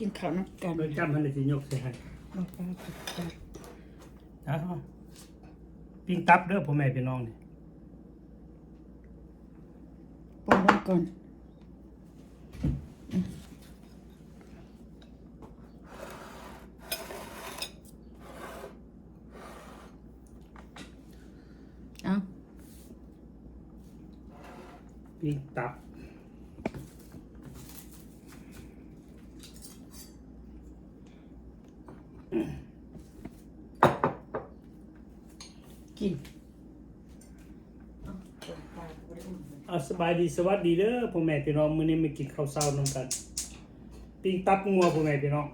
กินข้าวน้ำกันโดยจำมันเลยสิยกใส่ให้เอาไปเอาไปนะปิ้งตับเด้อพ่อแม่พี่น้องนี่ปรุงลงก่อนเอาปิ้งตับ กินเอาเปิดปากบ่ได้อุ่นเลยเอาสบายดีสวัสดีเด้อพ่อแม่พี่น้องมื้อนี้มากินข้าวเช้านำกัน ปิ้งตับงัวพ่อแม่พี่น้อง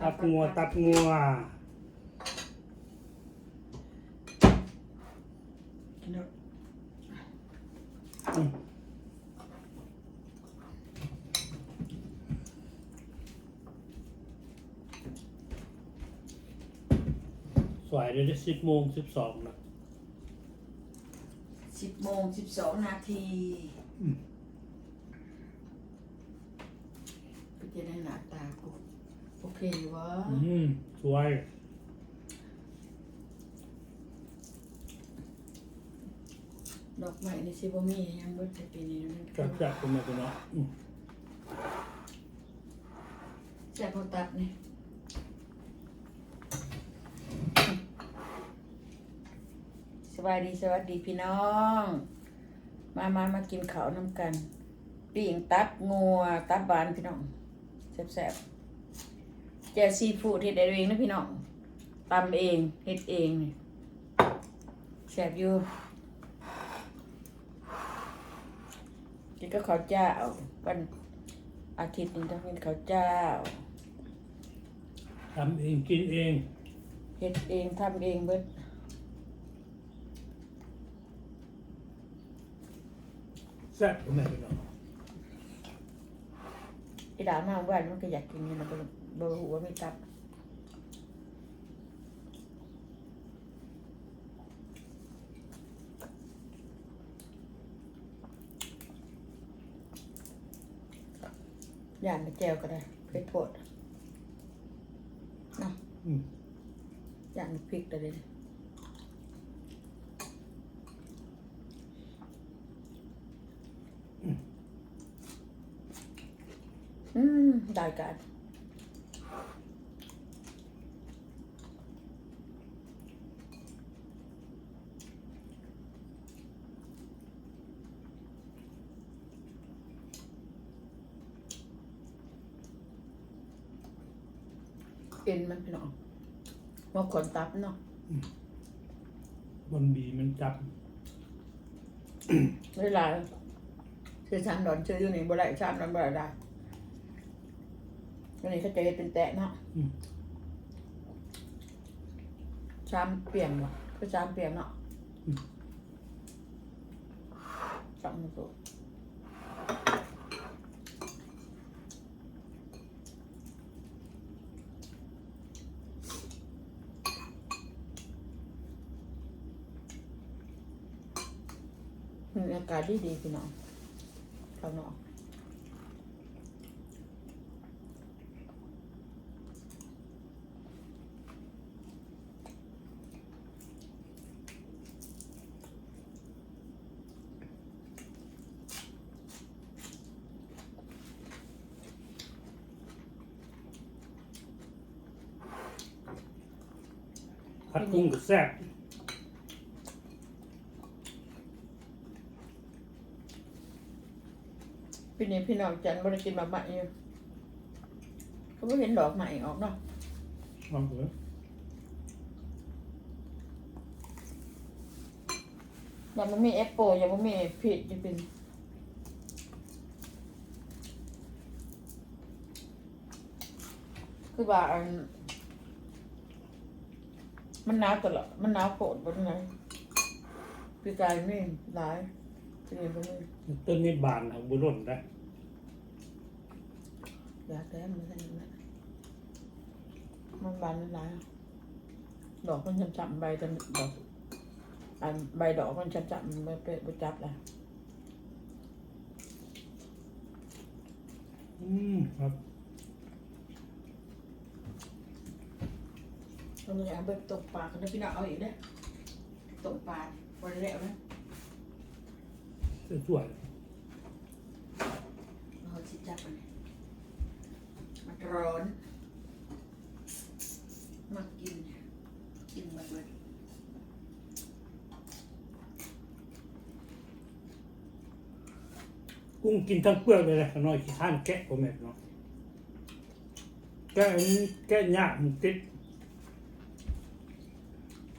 ตับงัวตับงัว กินแล้ว อืมสวยเดี๋ยวจะ สิบโมงสิบสองนะสิบโมงสิบสองนาทีอืมก็จะได้หน้าตากูโอเคอยู่วะอืมสวยดอกไม้ในซิบมียังเบิดแต่ปีนี้มันจับจับพ่อแม่พี่น้องอืมแซ่บพอตับนี่ สวัสดีสวัสดีพี่น้อง มามามากินข้าวน้ำกันปิ่งตับงัวตับบานพี่น้องแซ่บๆแจวซีฟู้ดเฮ็ดเองนะพี่น้องตำเองเฮ็ดเองนี่แซ่บอยู่กินก็ข้าวเจ้าวันอาทิตย์นี้ต้องกินข้าวเจ้าทำเองกินเองเฮ็ดเองทำเองเบิด แซ่บพ่อแม่พี่น้องไอ้ดามาบ้านมันก็อยากกินอยู่นะบ่บ่รู้ว่ามีตับย่านไปแจวก็ได้เผ็ดโพดเนาะอืม ย่านพริกได้เลย อืม ได้กันเอ็นมันพี่น้องว่าขนตับเนาะบนบีมันจับไม่ได้ชื่อชามดอนชื่ออยู่นี่บ่ได้ชามดอนบ่ได้ ได้วันนี้เขาจะเฮ็ดเป็นแตะเนาะอืม ชามเปลี่ยนว่ะคือชามเปลี่ยนเนาะสองตัวอืมอากาศดีดีๆพี่น้องข้างนอก กุ้งก็แซ่บพี่นี่พี่น้องจันบ่ได้กินมาใหม่อยู่เขาไม่เห็นดอกใหม่ออกเนาะลองดูยังมันมีแอปเปิลยังมันมีพีชจะเป็นคือว่าอัน มันหนาวตลอดมันหนาวโปดบนไงพี่กายไม่หลายพี่นี่บ่มีต้นนี้บานของบุรุษนะอยากแต้มมันได้ไหมมันบานมันหลายดอกมันจำๆใบจำดอกอันใบดอกมันจำๆมันไม่เป็นจับเลยอืมครับ ตรงนี้เอาเบิกตกปลากันนะพี่น้องเอาอีกเด้อตกปลาวันแล้วนะสวยเราสิจับมันมันร้อนมากินกินมาเลยๆกุ้งกินทั้งเปลือกเลยนะน้อยขี้ท่านแกะพ่อแม่พี่น้องแกะอันนี้แกะยากมันติด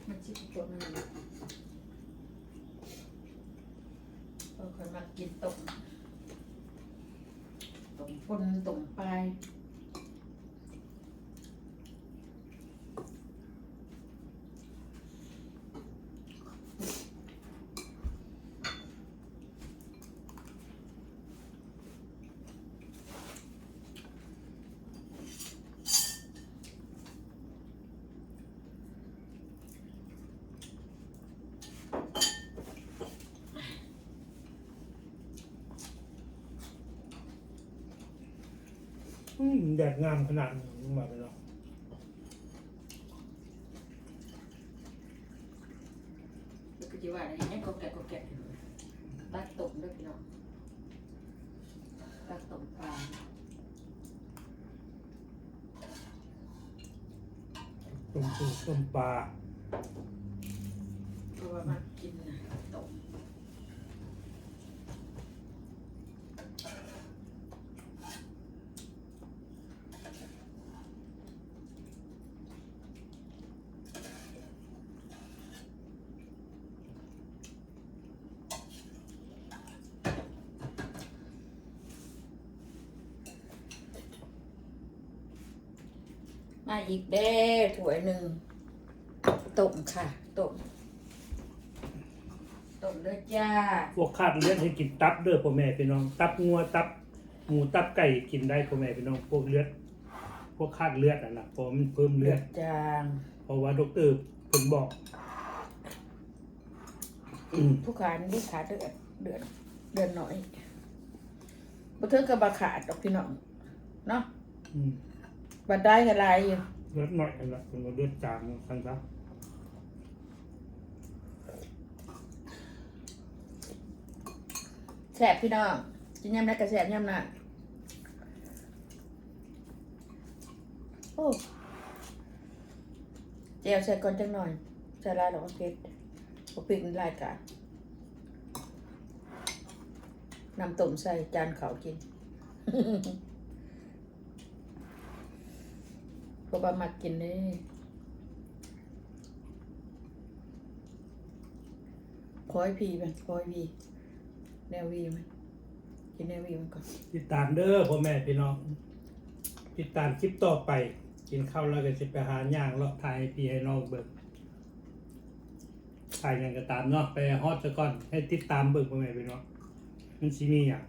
มันชิบตัวนั่นแหละเออคยมากินต้มต้มปนต้มปลาย อืมแดดงามขนาดนี้มาเลยเนาะ แล้วก็จะว่าอะไรให้ก็แกะก็แกะตักต้มด้วยพี่น้องตักต้มปลา ต้มปูต้มปลา เพราะว่ามากินนะต้ม มาอีกเด้อถ้วยหนึ่งต้มค่ะต้มต้มเลยจ้าพวกขาดเลือดให้กินตับเด้อพ่อแม่พี่น้อง ตับงัวตับ หมูตับไก่กินได้พ่อแม่พี่น้องพวกเลือด พวกขาดเลือดอะนะเพราะมันเพิ่มเลืเลืออดดจางเพราะว่าดอกเตอร์เพิ่นบอกอืมผู้ขานี่ขาเดือดเดือดเดือดหน่อยบ่ถึงกับบาขาดดอกพี่น้องเนาะอืม บัดได้กันลายอยู่เลือดหน่อยกันละเป็นว่าเลือดจางทั้งซะแสบพี่น้องกินยำได้กระแสบยำน่ะโอ้เจียวใส่ก่อนจังหน่อยใส่ลายหรอกว่าเผ็ดบ่ปิกมันลายกาดน้ำต้มใส่จานเขาวกิน เพราะว่ามักกินเด้คอยพีไปคอยพีแนววีไหมกินแนววีมันก่อนติดตามเด้อพ่อแม่พี่น้อง ติดตามคลิปต่อไป กินข้าวแล้วก็จะไปหาย่างเลาะทายให้พี่ให้น้องเบิ่งถ่ายยังก็ตามเนาะไปฮอดซะก่อนให้ติดตามเบิ่งพ่อแม่พี่น้องมันสิมีหยัง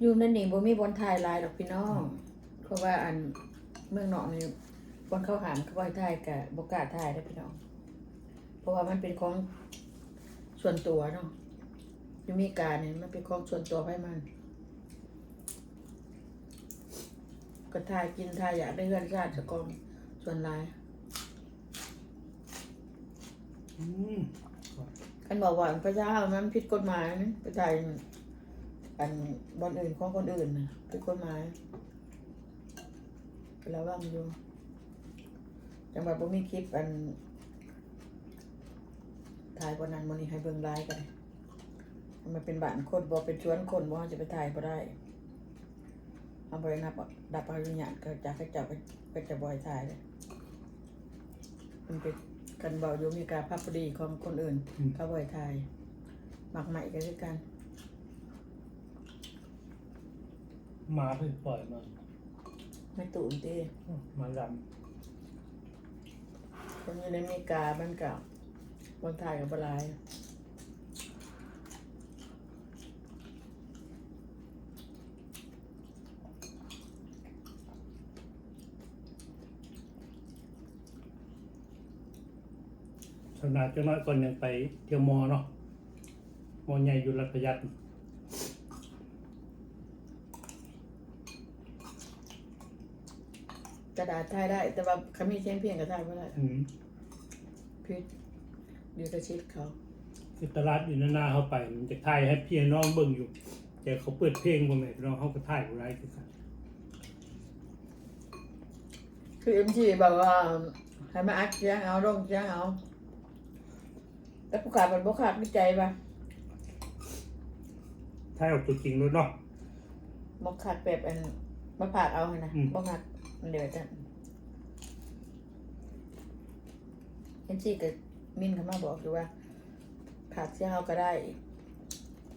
อยู่นั่นนี่บ่มีบนถ่ายหลายดอกพี่น้องเพราะว่าอันเมืองนอกนี่บนเข้าหามเขาบ่ให้ถ่ายกะบ่กล้าถ่ายเด้อพี่น้อง เพราะว่ามันเป็นของส่วนตัวเนาะอยู่มีการเนี่ยมันเป็นของส่วนตัวไปมัน ก็ถ่ายกินถ่ายอยากได้เฮือนชาติสกองส่วนหลายอืมคันบอกว่าพระเจ้ามันผิดกฎหมายนะไปถ่าย อันบอนอื่นของคนอื่นน่ะผิดกฎหมายระวังอยู่จังหวัดบ่มีคลิปอันถ่ายวันนั้นมื้อนี้ให้เบิ่งไลฟ์กันมันเป็นบ้านคนบ่เป็นชวนคนบ่จะไปถ่ายบ่ได้เอาบ่ได้นับดับอนุญาตก็จากให้เจ้าก็ก็จะบ่ให้ถ่ายเลยมันเป็นกันเบาอยู่มีการภาพพอดีของคนอื่นเขาบ่ให้ถ่ายหมักใหม่กันด้วยกัน หมาเพิ่งปล่อยมาไม่ตุ่มตีหมาดคนอยู่ในอเมริกาบ้านเก่าบนถ่ายกับบหลายำสนาจะน้อยก่อนยังไปเที่ยวมอเนาะมอใหญ่อยู่รัฐประหยัด กระดาษถ่ายได้ แต่ว่าเขามีเสียงเพียงก็ถ่ายไม่ได้อืมพิษอยู่กระชิดเขาคือตลาดอยู่นานๆเข้าไป มันจะถ่ายให้พี่น้องเบิ่งอยู่แต่เขาเปิดเพลงบ่แม่พี่น้องเขาก็ถ่ายบ่ได้คือกันคือเอ็มจีบอกว่าให้มาอัดเสียงเอาลงเสียงเอาแต่ผู้ขาดมันบ่ขาดวิจัยป่ะถ่ายออกตัวจริงด้วยเนาะบ่ขาดแบบอันมาผากเอาให้นะอืม บ่ขาด มันเดี๋ยวจะเอ็มจีกับมินเขามาบอกอยู่ว่าผากเสียงเอาก็ได้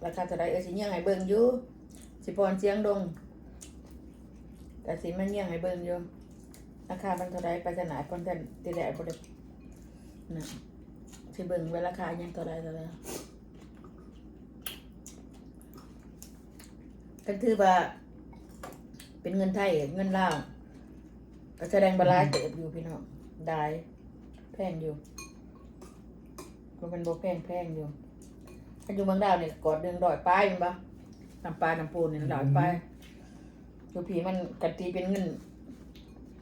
ราคาจะได้เออสิเงี้ยงให้เบิ่งอยู่สิปอนเสียงดงแต่สิมันเงี้ยงเบิ่งอยู่ราคามันเท่าใดไปจะไหนปอนกันติแหละบ่ได้นะสิเบิ่งเวลาราคายังเท่าใดเท่าใดก็คือว่าเป็นเงินไทยเงินลาว ก็แสดงบาลายเติบอยู่พี่น้องได้แพงอยู่มันเป็นโบแพงแพงอยู่ถ้าอยู่เมืองดาวเนี่ยกอดเดืองดอยป้ายมันปะน้ำปลาน้ำปูนเนี่ยดอยป้ายอยู่ผีมันกันตีเป็นเงิน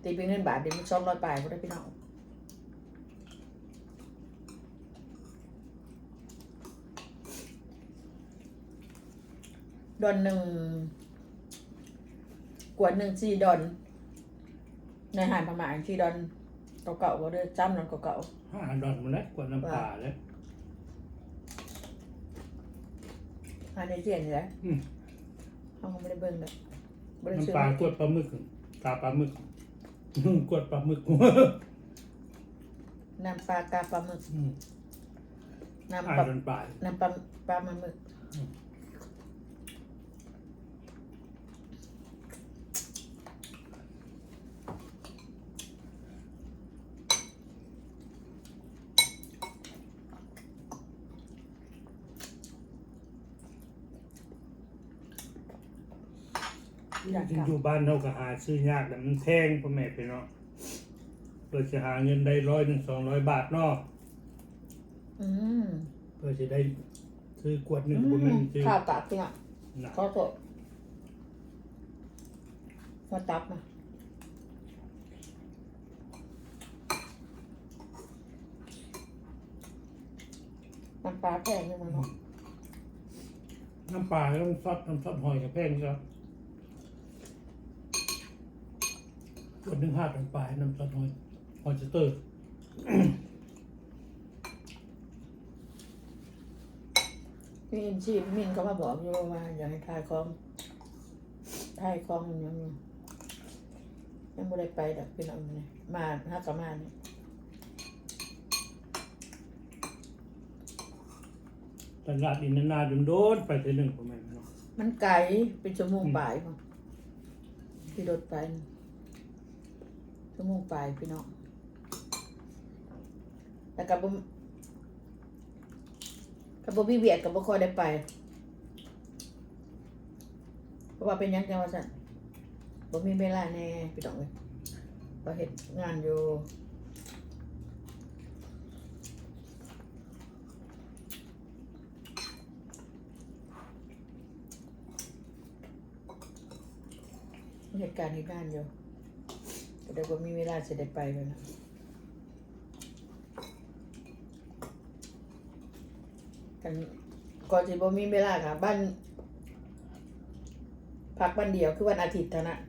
ตีเป็นเงินบาทเดี๋ยวมันสองร้อยปลายก็ได้พี่น้องดอนหนึ่งกวดหนึ่งสี่ดอน ในหารประมาณสี่ดอนเก่าๆก็ได้จำดอนเก่าๆห้าดอนมันแล้วกว่าน้ำปลาแล้วอันนี้เสียนอยู่แล้วอืมเขาคงไม่ได้เบิ่งเลยบริสุทน้ำปลาธิ์กวดปลาหมึกตาปลาหมึกกวดปลาหมึกน้ำปลากาปลาหมึกอืมน้ำอ่าปลาดอนปลาน้ำปลาปลาหมึกอืม อยากจริงกลับ อยู่บ้านเราก็หาซื้อยากแต่มันแพงพ่อแม่ไปเนาะเพื่อจะหาเงินได้ร้อยหนึ่งสองร้อยบาทเนาะอืมเพื่อจะได้ซื้อกวดหนึ่งอืบุญมซื้อข้าวตับจริงอะนะขอโทษมาตับมาน้ำปลาแพงยังไงเนาะน้ำปลาแล้วน้ำซอสน้ำซอสหอยกับแพงครับ กวดหนึ่งห้าน้ำปลาน้ำซอสหอยหอยจะเตอร์พี่อินชีพี่มินเขามาบอกอยู่ว่าอยากให้ทายคลองทายคลองมันยังอยู่ยังไม่ได้ไปดอกพี่น้องเนี่ยมาห้ากะมาเนี่ยตลาดอินนาดโดนๆไปทีหนึ่งพ่อแม่เนาะมันไกลเป็นชั่วโมงปลายพ่อที่รถไปน่ะ ชั่วโมงปลายพี่น้องแล้วกับกับบ่มีเวียดกับบ่คอยได้ไป เพราะว่าเป็นยังจังว่าซั่นบ่มีเวลาแน่พี่น้องเอ้ยก็เฮ็ดงานอยู่เหตุการณ์เหตุการณ์อยู่ แต่เดี๋ยวบ่มีเวลาสิได้ไปเลยนะกันก่อนสิบ่มีเวลาค่ะ บ้านพักวันเดียวคือวันอาทิตย์เท่านั้น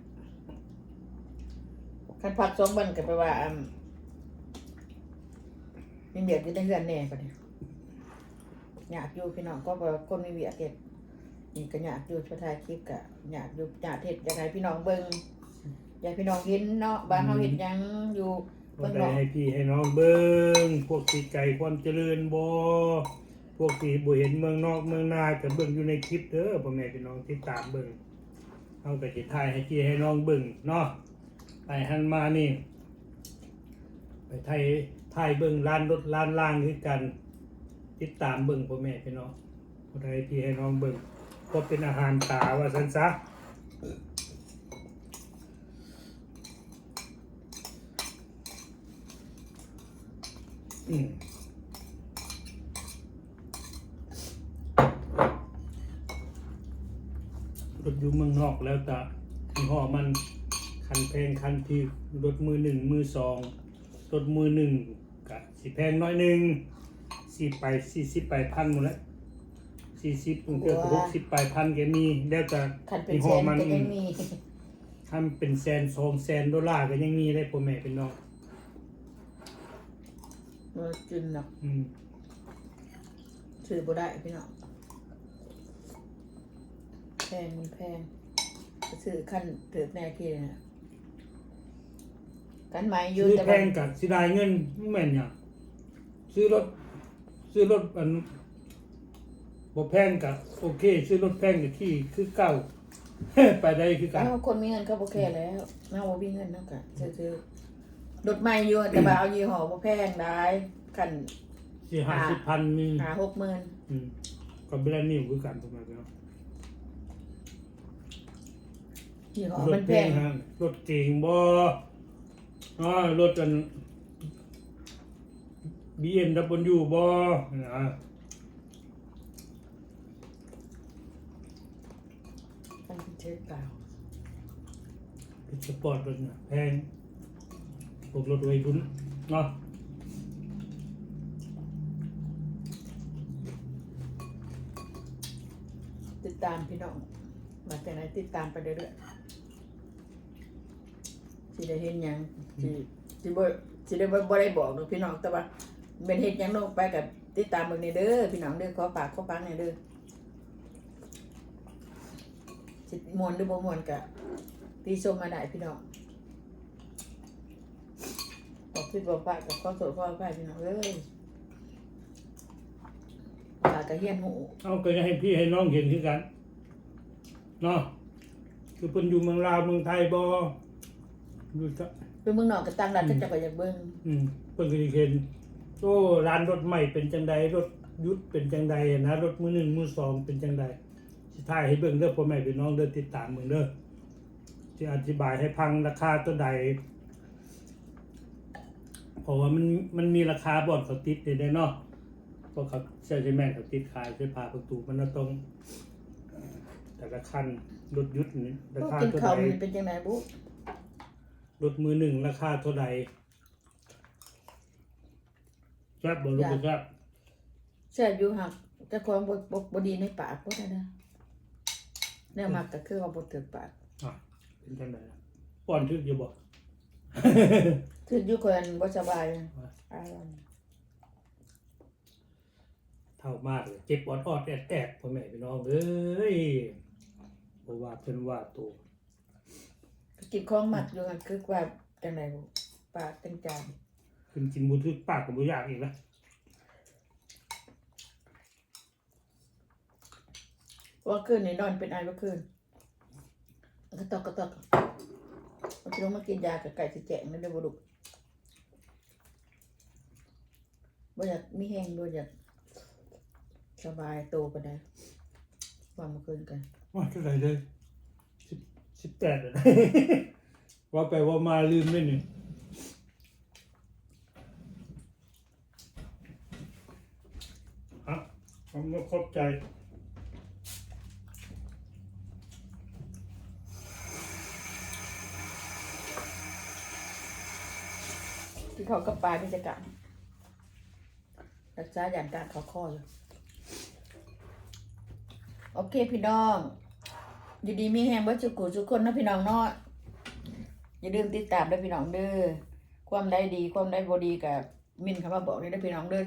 คันพักสองวันก็แปลว่าอืมีเบียดอยู่ในเรือนแน่ปะเนี่ยอยากอยู่พี่น้องก็บอกคนมีเบียดเฮ็ดนี่ก็อยากอยู่ชดทายคลิปกะอยากอยู่อยากเฮ็ดอยากให้พี่น้องเบิ่ง อยากให้พี่น้องเห็นเนาะบ้านเฮาเฮ็ดหยังอยู่ก็ได้ให้พี่ให้น้องเบิ้งพวกที่ไก่ความเจริญบ่พวกที่บ่เห็นเมืองนอกเมืองนาก็เบิ่งอยู่ในคลิปเด้อพ่อแม่พี่น้องที่ตามเบิ่งเอาก็สิถ่ายให้พี่ให้น้องเบิ่งเนาะไปหันมานี่ ไปถ่ายถ่ายเบิ่งร้านรถร้านล่างคือกัน ติดตามเบิ่งพ่อแม่พี่น้องก็ได้ให้พี่ให้น้องเบิ่งก็เป็นอาหารตาว่าซั่นซะ อืมรถอยู่เมืองนอกแล้วแต่ยี่ห้อมันขคันแพงคันที่รถมือหนึ่งมือสองรถมือหนึ่งกะสิแพงน้อยหนึ่งสี่ไปสี่สิบไปพันหมดแล้วสี่สิบเกือบหกสิบไปพันแกมีแล้วแต่คันเป็นยี่แสห้อนมันก็ยังมีทำเป็นแสนสองแสนดอลลาร์ก็ยังมีได้พ่อแม่เป็นน้อง มันกินเนาะอืมซื้อบ่ได้พี่น้องแพงมันแพงซื้อคันถือแน่ที่นะกันไหมอยืซื้อแต่แพว่างกับสิได้เงินไม่แม่นอย่างซื้อรถ ซื้อรถอันบ่แพงกับโอเค ซื้อรถแพงกับที่คือเก่า ไปได้คือกัน เอ้าคนมีเงินเขาบ่แค่แล้วเน่าบ่มีเงินเนาะกะซื้อๆ รถใหม่อยู่แต่ว่าเอายี่ห้อบ่แพงได้คันสี่ห้าสิบพันมีหาหกหมื่นอืมก็แบรนด์นิวคือกันประมาณนี้เนาะยี่ห้อรมัถนแพแพงงฮะรถเก่งบ่อ๋อรถกัน BMW บ่นะมันเป็นเชิดเปล่า เป็นสปอร์ตรถเนี่ยแพง พวกรถวัยรุ่นเนาะติดตามพี่น้อง มาแต่ไหนติดตามไปเรื่อยๆสิได้เห็นหยังสิสิบ่สิได้บ่บ่ได้บอกหรอกพี่น้องแต่ว่าเป็นเฮ็ดหยังลงไปกับติดตามเบิ่งนี่เด้อพี่น้องเด้อขอปากขอปังนี่เด้อสิม่วนหรือบ่ม่วนกะตีชมมาได้พี่น้อง บอกพี่บอกป้ากับขอโทษขออภัยพี่น้องเอ้ยปากกะเฮียนหูเอาก็จะให้พี่ให้น้องเห็นคือกันเนาะคือเพิ่นอยู่เมืองลาวเมืองไทยบ่อยู่ซะเป็นเมืองนอกก็ตั้งรัฐก็จะไปอยากเบิ่งอืมเพิ่นก็สิเห็นโอ้ร้านรถใหม่เป็นจังใดรถยุทธเป็นจังใดนะรถมือหนึ่งมือสองเป็นจังใดสิถ่ายให้เบิ่งเด้อพ่อแม่พี่น้องเด้อติดตามเบิ่งเด้อสิอธิบายให้พังราคาตัวใด เพราะว่ามันมันมีราคาบ่อนเขาติดได้เนาะเพราะเขาเซลล์แมนเขาติดขายเสื้อผ้าประตูมันน่ะต้อง แต่ละคันรถยุทธนี่ราพวกคากินเท่าข้าวใดมันเป็นจังไดบุรถมือหนึ่งราคาเท่าใดแซ่บบ่รู้บ่แซ่บแซ่บอยู่หักแต่ความบ่บ่บ่ดีในปากบ่ได้นะแนวมักก็คือว่าบ่ถึกปากอะเป็นจังไดล่ะป้อนทึกอยู่บ่ ถึกอยู่คนบ่สบายอายเท่ามากเลยเจ็บออดออดแอดแอดพ่อแม่พี่น้องเอ้ยบ่ว่าเพิ่นว่าโตกินของมักอยู่หักคือว่าจังไดบุปากจังจานขึ้นกินบ่ทึกปากก็บ่อยากอีกนะว่าคืนนี่นอนเป็นไอบ่คืนก็ตอกก็ตอก มันสิลงมากินยากับไก่สิแจงนั่นเด้อบ่ลูกบ่อยากมีแห้งบ่อยากสบายโตปานใดว่ามาคืนกันว่าเท่าไหร่เลย10 18แล้วนะ ว่าไปว่ามาลืมได้นี่ฮะผมก็ขอบใจ ที่เขากับปลาที่จะกันรักษาอย่างการเขาข้ออยู่โอเคพี่น้อง อยู่ดีมีแฮงเบิร์จุกุทุกคนนะพี่น้องเนาะอย่าลืมติดตามด้วยพี่น้องเด้อความได้ดีความได้บ่ดีกับมินคำมาบอกเลยนะพี่น้องเด้อ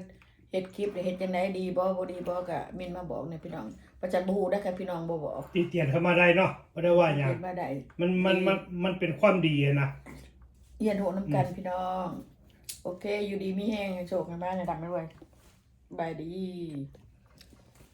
เฮ็ดคลิปหรือเฮ็ดจังไดดีบ่บ่ดีบ่กับมินมาบอกเนี่ยพี่น้องประจันบ่ฮู้ได้ค่ะพี่น้องบ่บอกตีเตียนเข้ามาได้เนาะไม่ได้ว่าอย่างเฮ็ดมาได้มันมันมันมันเป็นความดีอะนะเรียนโหน้ำกันพี่น้อง โอเค อยู่ดีมีแฮงโชคให้มาในดังด้วยบายดี